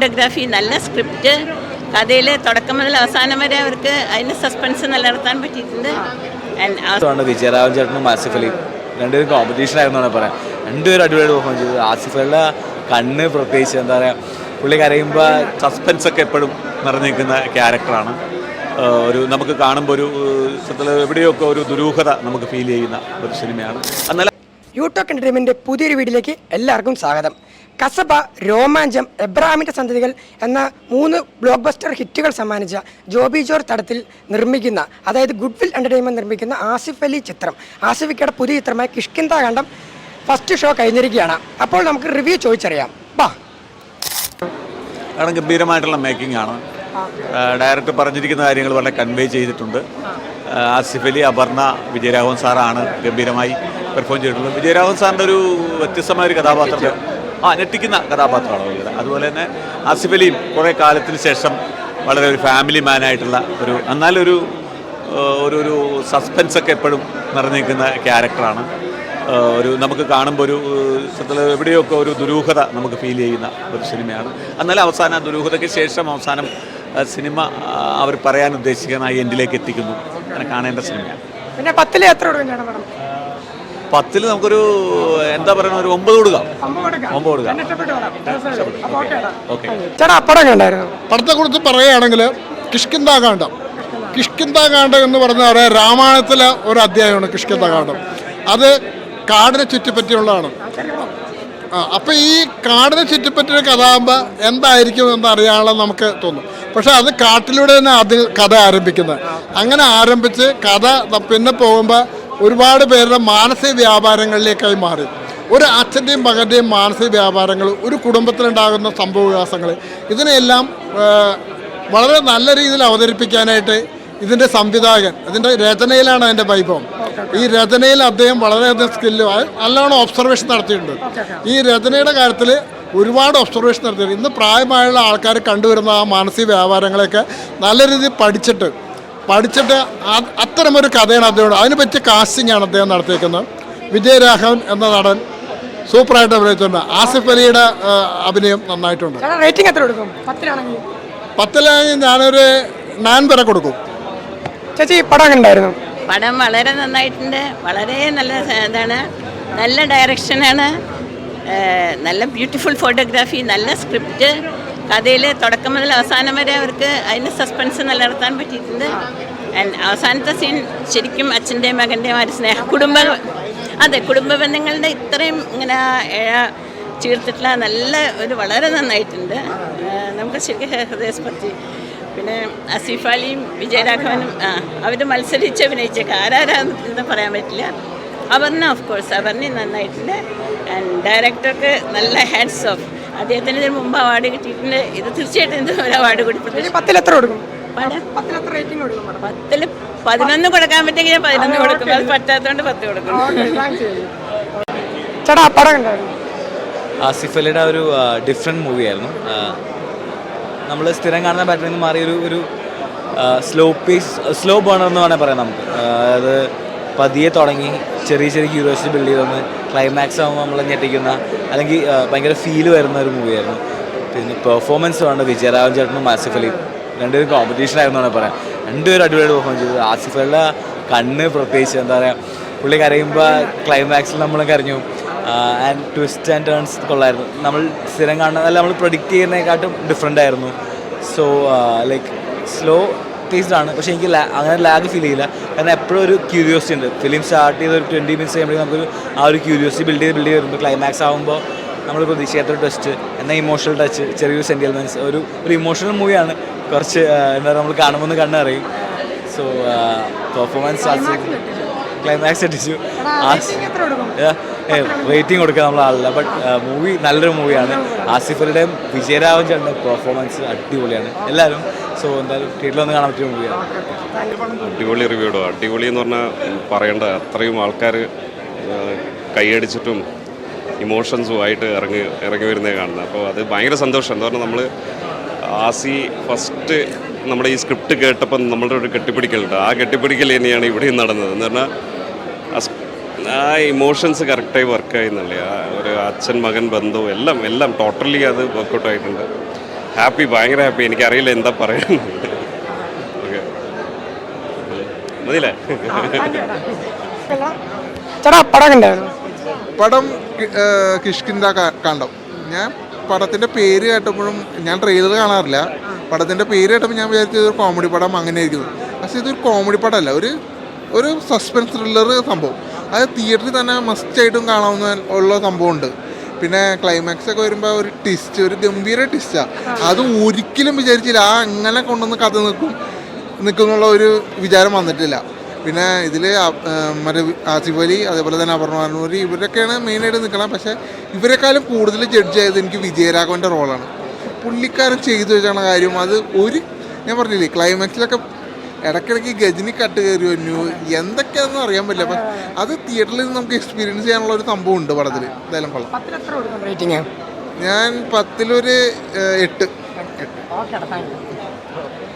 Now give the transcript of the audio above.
Photography നല്ല script കഥയിൽ തുടക്കം മുതൽ അവസാനം വരെ അവർക്ക് അതിന് സസ്പെൻസ് നിലനിർത്താൻ പറ്റിയിട്ടുണ്ട്. വിജയരാഘവൻ ചേട്ടനും ആസിഫ് അലി. രണ്ടുപേരും കോമ്പറ്റീഷൻ ആയിരുന്നു പറയാം രണ്ടുപേരും അടിപൊളിയായിട്ട് പെർഫോം ചെയ്തു. ആസിഫ് അലിയുടെ കണ്ണ് പ്രത്യേകിച്ച് എന്താ പറയുക പുള്ളി കരയുമ്പോൾ സസ്പെൻസ് ഒക്കെ എപ്പോഴും നിറഞ്ഞു നിൽക്കുന്ന ക്യാരക്ടറാണ് ഒരു നമുക്ക് കാണുമ്പോൾ ഒരു സത്യത്തിൽ എവിടെയൊക്കെ ഒരു ദുരൂഹത നമുക്ക് ഫീൽ ചെയ്യുന്ന ഒരു സിനിമയാണ് യൂട്യൂബ് എന്റർടൈൻമെന്റ് പുതിയൊരു വീഡിയോയിലേക്ക് എല്ലാവർക്കും സ്വാഗതം. കസബ രോമാഞ്ചം എബ്രാഹിമിന്റെ സന്തതികൾ എന്ന മൂന്ന് ബ്ലോക്ക് ബസ്റ്റർ ഹിറ്റുകൾ സമ്മാനിച്ച ജോബി ജോർ തടത്തിൽ നിർമ്മിക്കുന്ന അതായത് ഗുഡ് വിൽ എന്റർടൈൻമെന്റ് നിർമ്മിക്കുന്ന ആസിഫ് അലി ചിത്രം. ആസിഫിക്കയുടെ പുതിയ ചിത്രമായ കിഷ്കിന്ത കണ്ടം ഫസ്റ്റ് ഷോ കഴിഞ്ഞിരിക്കുകയാണ്. അപ്പോൾ നമുക്ക് റിവ്യൂ ചോദിച്ചറിയാം. ബാ. ഗംഭീരമായിട്ടുള്ള മേക്കിംഗ് ആണ്. ഡയറക്ടർ പറഞ്ഞിരിക്കുന്ന കാര്യങ്ങൾ വളരെ കൺവേ ചെയ്തിട്ടുണ്ട്. ആസിഫ് അലി അപർണ വിജയരാഘവൻ സാറാണ് ഗംഭീരമായി പെർഫോം ചെയ്തിട്ടുള്ളത്. വിജയരാഘവൻ സാറിന്റെ ഒരു വ്യത്യസ്തമായ ഒരു കഥാപാത്രത്തെ ആ ഞെട്ടിക്കുന്ന കഥാപാത്രമാണ് ഉള്ളത് അതുപോലെ തന്നെ ആസിഫ് അലിയും കുറേ കാലത്തിന് ശേഷം വളരെ ഒരു ഫാമിലി മാനായിട്ടുള്ള ഒരു എന്നാലൊരു ഒരു ഒരു സസ്പെൻസ് ഒക്കെ എപ്പോഴും നിറഞ്ഞു നിൽക്കുന്ന ക്യാരക്ടറാണ് ഒരു നമുക്ക് കാണുമ്പോൾ ഒരു സത്യത്തിൽ എവിടെയൊക്കെ ഒരു ദുരൂഹത നമുക്ക് ഫീൽ ചെയ്യുന്ന ഒരു സിനിമയാണ് എന്നാലും അവസാനം ദുരൂഹതയ്ക്ക് ശേഷം അവസാനം സിനിമ അവർ പറയാൻ ഉദ്ദേശിക്കുന്ന എൻഡിലേക്ക് എത്തിക്കുന്നു. അങ്ങനെ കാണേണ്ട സിനിമയാണ് പിന്നെ പത്തിലെ എത്ര പത്തിൽ നമുക്കൊരു എന്താ പറയുക ഒരു ഒമ്പത് കൊടുക്കാം. ഒമ്പത് കൊടുക്കാം. ഓക്കെ. ചേട്ടാ പടം കണ്ടായിരുന്നു? പടത്തെക്കുറിച്ച് പറയുകയാണെങ്കിൽ കിഷ്കിന്താകാന്ഡം കിഷ്കിന്താകാന്ഡം എന്ന് പറഞ്ഞാൽ പറയാം രാമായണത്തിലെ ഒരു അധ്യായമാണ് കിഷ്കിന്താകാന്ഡം അത് കാടിനെ ചുറ്റിപ്പറ്റിയുള്ളതാണ്. അപ്പൊ അപ്പോൾ ഈ കാടിനെ ചുറ്റിപ്പറ്റിയ കഥാകുമ്പോൾ എന്തായിരിക്കും എന്ന് അറിയാനുള്ള നമുക്ക് തോന്നും. പക്ഷെ അത് കാട്ടിലൂടെ തന്നെ അത് കഥ ആരംഭിക്കുന്നത്. അങ്ങനെ ആരംഭിച്ച് കഥ പിന്നെ പോകുമ്പോൾ ഒരുപാട് പേരുടെ മാനസിക വ്യാപാരങ്ങളിലേക്കായി മാറി. ഒരു അച്ഛന്റെയും മകന്റെയും മാനസിക വ്യാപാരങ്ങൾ ഒരു കുടുംബത്തിലുണ്ടാകുന്ന സംഭവ വികാസങ്ങൾ ഇതിനെല്ലാം വളരെ നല്ല രീതിയിൽ അവതരിപ്പിക്കാനായിട്ട് ഇതിന്റെ സംവിധായകൻ ഇതിന്റെ രചനയിലാണ് അതിന്റെ വൈഭവം. ഈ രചനയിൽ അദ്ദേഹം വളരെയധികം സ്കില്ല് നല്ലോണം ഒബ്സർവേഷൻ നടത്തിയിട്ടുണ്ട്. ഈ രചനയുടെ കാര്യത്തിൽ ഒരുപാട് ഒബ്സർവേഷൻ നടത്തിയിട്ടുണ്ട്. ഇന്ന് പ്രായമായുള്ള ആൾക്കാർ കണ്ടുവരുന്ന ആ മാനസിക വ്യാപാരങ്ങളെയൊക്കെ നല്ല രീതിയിൽ പഠിച്ചിട്ട് പഠിച്ചിട്ട് അത്തരമൊരു കഥയാണ് അദ്ദേഹം അതിനെ പറ്റിയ കാസ്റ്റിംഗ് ആണ് അദ്ദേഹം നടത്തിയിരിക്കുന്നത് വിജയരാഘവൻ എന്ന നടൻ സൂപ്പറായിട്ട് അഭിനയിച്ചിട്ടുണ്ട്. ആസിഫ് അലിയുടെ അഭിനയം നന്നായിട്ടുണ്ട്. റേറ്റിംഗ് എത്ര കൊടുക്കും? പത്തിലാണെങ്കിൽ. പത്തിലാണെങ്കിൽ ഞാനൊരു നാൻ വരെ കൊടുക്കും. ചേച്ചി പടം കണ്ടായിരുന്നു പടം വളരെ നന്നായിട്ടുണ്ട്. വളരെ നല്ല ഇതാണ്. നല്ല ഡയറക്ഷനാണ് നല്ല ബ്യൂട്ടിഫുൾ ഫോട്ടോഗ്രാഫി നല്ല സ്ക്രിപ്റ്റ് കഥയിൽ തുടക്കം മുതൽ അവസാനം വരെ അവർക്ക് അതിന് സസ്പെൻസ് നിലനിർത്താൻ പറ്റിയിട്ടുണ്ട്. അവസാനത്തെ സീൻ ശരിക്കും അച്ഛന്റെയും മകന്റെയും ആര് സ്നേഹ കുടുംബ അതെ കുടുംബ ബന്ധങ്ങളുടെ ഇത്രയും ഇങ്ങനെ ചീർത്തിട്ടുള്ള നല്ല ഒരു വളരെ നന്നായിട്ടുണ്ട്. നമുക്ക് ശരിക്കും ഹൃദയസ്പർശി. പിന്നെ അസീഫ് അലിയും വിജയരാഘവനും ആ അവർ മത്സരിച്ച് അഭിനയിച്ചേക്ക് ആരാരാന്ന് പറയാൻ പറ്റില്ല. അപർണ ഓഫ് കോഴ്സ് അപർണയും നന്നായിട്ടുണ്ട്. ആൻഡ് ഡയറക്ടർക്ക് നല്ല ഹാൻഡ്സ് ഓഫ് അദ്ദേഹത്തിന് ഇതിന് മുമ്പ് അവാർഡ് കിട്ടിയിട്ടുണ്ട്. ഇത് തീർച്ചയായിട്ടും ഇത് ഒരു അവാർഡ് കൊടുക്കും? പത്തിൽ എത്ര റേറ്റിംഗ് കൊടുക്കും പത്തിൽ പതിനൊന്ന് കൊടുക്കാൻ പറ്റുമെങ്കിൽ ഞാൻ പതിനൊന്ന് കൊടുക്കും. അത് പറ്റാത്തതുകൊണ്ട് പത്ത് കൊടുക്കും. ചേട്ടാ പടം ആസിഫ് അലിയുടെ ഒരു ഡിഫറെന്റ് മൂവിയായിരുന്നു നമ്മൾ സ്ഥിരം കാണുന്ന പാറ്റേണിൽ നിന്ന് മാറി ഒരു സ്ലോ പീസ് സ്ലോ ബേണർ എന്ന് വേണമെങ്കിൽ പറയാം നമുക്ക്. അതായത് അത് പതിയെ തുടങ്ങി ചെറിയ ചെറിയ ക്യൂരിയോസിറ്റി ബിൽഡ് ചെയ്തൊന്ന് ക്ലൈമാക്സ് ആകുമ്പോൾ നമ്മൾ ഞെട്ടിക്കുന്ന അല്ലെങ്കിൽ ഭയങ്കര ഫീൽ വരുന്ന ഒരു മൂവിയായിരുന്നു പിന്നെ പെർഫോമൻസ് വേണ്ട വിജയരാഘവൻ ചേട്ടനും ആസിഫ് അലി രണ്ടുപേരും കോമ്പറ്റീഷൻ ആയിരുന്നു പറയാം. രണ്ടുപേരും അടിപൊളിയായിട്ട് പെർഫോം ചെയ്തു. ആസിഫ് അലിയുടെ കണ്ണ് പ്രത്യേകിച്ച് എന്താ പറയുക പുള്ളി കരയുമ്പോൾ ക്ലൈമാക്സിൽ നമ്മൾ കരഞ്ഞു. ആൻഡ് ട്വിസ്റ്റ് ആൻഡ് ടേൺസ് കൊള്ളായിരുന്നു. നമ്മൾ സ്ഥിരം കാണുന്ന അല്ല നമ്മൾ പ്രൊഡിക്റ്റ് ചെയ്യുന്നതിനെക്കാട്ടും ഡിഫറെന്റ് ആയിരുന്നു. സോ ലൈക്ക് സ്ലോ പേസ്ഡ് ആണ്. പക്ഷേ എനിക്ക് അങ്ങനെ ലാഗ് ഫീൽ ചെയ്യില്ല. കാരണം എപ്പോഴും ഒരു ക്യൂരിയോസിറ്റി ഉണ്ട്. ഫിലിം സ്റ്റാർട്ട് ചെയ്ത് ഒരു ട്വന്റി മിനിറ്റ്സ് കഴിയുമ്പോഴേക്കും നമുക്കൊരു ആ ഒരു ക്യൂരിയോസിറ്റി ബിൽഡ് ചെയ്ത് ബിൽഡ് ചെയ്ത് വരുമ്പോൾ ക്ലൈമാക്സ് ആകുമ്പോൾ നമ്മൾ പ്രതീക്ഷിക്കാത്ത ഒരു ട്വിസ്റ്റ് എന്നാൽ ഇമോഷണൽ ടച്ച് ചെറിയൊരു സെന്റിൽമെന്റ്സ് ഒരു ഒരു ഇമോഷണൽ മൂവിയാണ് കുറച്ച് എന്താ പറയുക നമ്മൾ കാണുമ്പോൾ ഒന്ന് കണ്ണറിയും. സോ പെർഫോമൻസ് ക്ലൈമാക്സ് അടിച്ചു റേറ്റിംഗ് കൊടുക്കാൻ നമ്മൾ ആളില്ല. ബട്ട് മൂവി നല്ലൊരു മൂവിയാണ് ആസിഫലുടെയും വിജയരാഘവൻ ചേട്ടന്റെ പെർഫോമൻസ് അടിപൊളിയാണ്. എല്ലാവരും സോ എന്തായാലും തിയേറ്ററിൽ വന്ന് കാണാൻ പറ്റിയ മൂവിയാണ് അടിപൊളി റിവ്യൂടോ അടിപൊളി എന്ന് പറഞ്ഞാൽ പറയേണ്ട അത്രയും ആൾക്കാർ കൈയടിച്ചിട്ടും ഇമോഷൻസും ആയിട്ട് ഇറങ്ങി ഇറങ്ങി വരുന്നേ കാണുന്നത് അപ്പോൾ അത് ഭയങ്കര സന്തോഷം. എന്താ പറഞ്ഞാൽ നമ്മൾ ആസി ഫസ്റ്റ് നമ്മുടെ ഈ സ്ക്രിപ്റ്റ് കേട്ടപ്പോൾ നമ്മളുടെ ഒരു കെട്ടിപ്പിടിക്കലുണ്ട്. ആ കെട്ടിപ്പിടിക്കൽ തന്നെയാണ് ഇവിടെയും നടന്നത്. എന്ന് പറഞ്ഞാൽ ആ ഇമോഷൻസ് കറക്റ്റായി വർക്കായി എന്നല്ലേ? ആ ഒരു അച്ഛൻ മകൻ ബന്ധവും എല്ലാം എല്ലാം ടോട്ടലി അത് വർക്കൗട്ട് ആയിട്ടുണ്ട്. ഹാപ്പി ഭയങ്കര ഹാപ്പി. എനിക്കറിയില്ല എന്താ പറയുന്നത്. ഓക്കെ. മതിയില്ലേ? ചേട്ടാ പടം ഉണ്ടായിരുന്നു? പടം കി- ഏഹ് കിഷ്കിന്ത കാ- കാണ്ഡം ഞാൻ പടത്തിന്റെ പേര് കേട്ടപ്പോഴും ഞാൻ ട്രെയിലർ കാണാറില്ല. പടത്തിന്റെ പേര് കേട്ടപ്പോൾ ഞാൻ വിചാരിച്ചത് ഒരു കോമഡി പടം അങ്ങനെ ആയിരിക്കുന്നു പക്ഷേ ഇതൊരു കോമഡി പടമല്ല. ഒരു ഒരു സസ്പെൻസ് ത്രില്ലർ സംഭവം. അത് തിയേറ്ററിൽ തന്നെ മസ്റ്റായിട്ടും കാണാവുന്ന ഉള്ള സംഭവമുണ്ട്. പിന്നെ ക്ലൈമാക്സ് ഒക്കെ വരുമ്പോൾ ഒരു ട്വിസ്റ്റ് ഒരു ഗംഭീര ട്വിസ്റ്റാണ് അത് ഒരിക്കലും വിചാരിച്ചില്ല ആ അങ്ങനെ കൊണ്ടുവന്ന് കഥ നിൽക്കും നിൽക്കുന്നുള്ള ഒരു വിചാരം വന്നിട്ടില്ല. പിന്നെ ഇതിൽ മറ്റേ ആസിഫ് അലി അതേപോലെ തന്നെ അപർണ അനൂരി ഇവരൊക്കെയാണ് മെയിനായിട്ട് നിൽക്കണം പക്ഷേ ഇവരെക്കാളും കൂടുതൽ ജഡ്ജ് ആയത് എനിക്ക് വിജയരാഘവന്റെ റോളാണ് പുള്ളിക്കാരൻ ചെയ്തു വെച്ചാണ് കാര്യം. അത് ഒരു ഞാൻ പറഞ്ഞില്ലേ ക്ലൈമാക്സിലൊക്കെ ഇടയ്ക്കിടയ്ക്ക് ഗജനി കട്ട് കയറി വന്നു. എന്തൊക്കെയാണെന്ന് അറിയാൻ പറ്റില്ല. അപ്പം അത് തിയേറ്ററിൽ നിന്ന് നമുക്ക് എക്സ്പീരിയൻസ് ചെയ്യാനുള്ള ഒരു സംഭവം ഉണ്ട് പടത്തിൽ എന്തായാലും കൊള്ളാം. ഞാൻ പത്തിലൊരു എട്ട്. എട്ട്.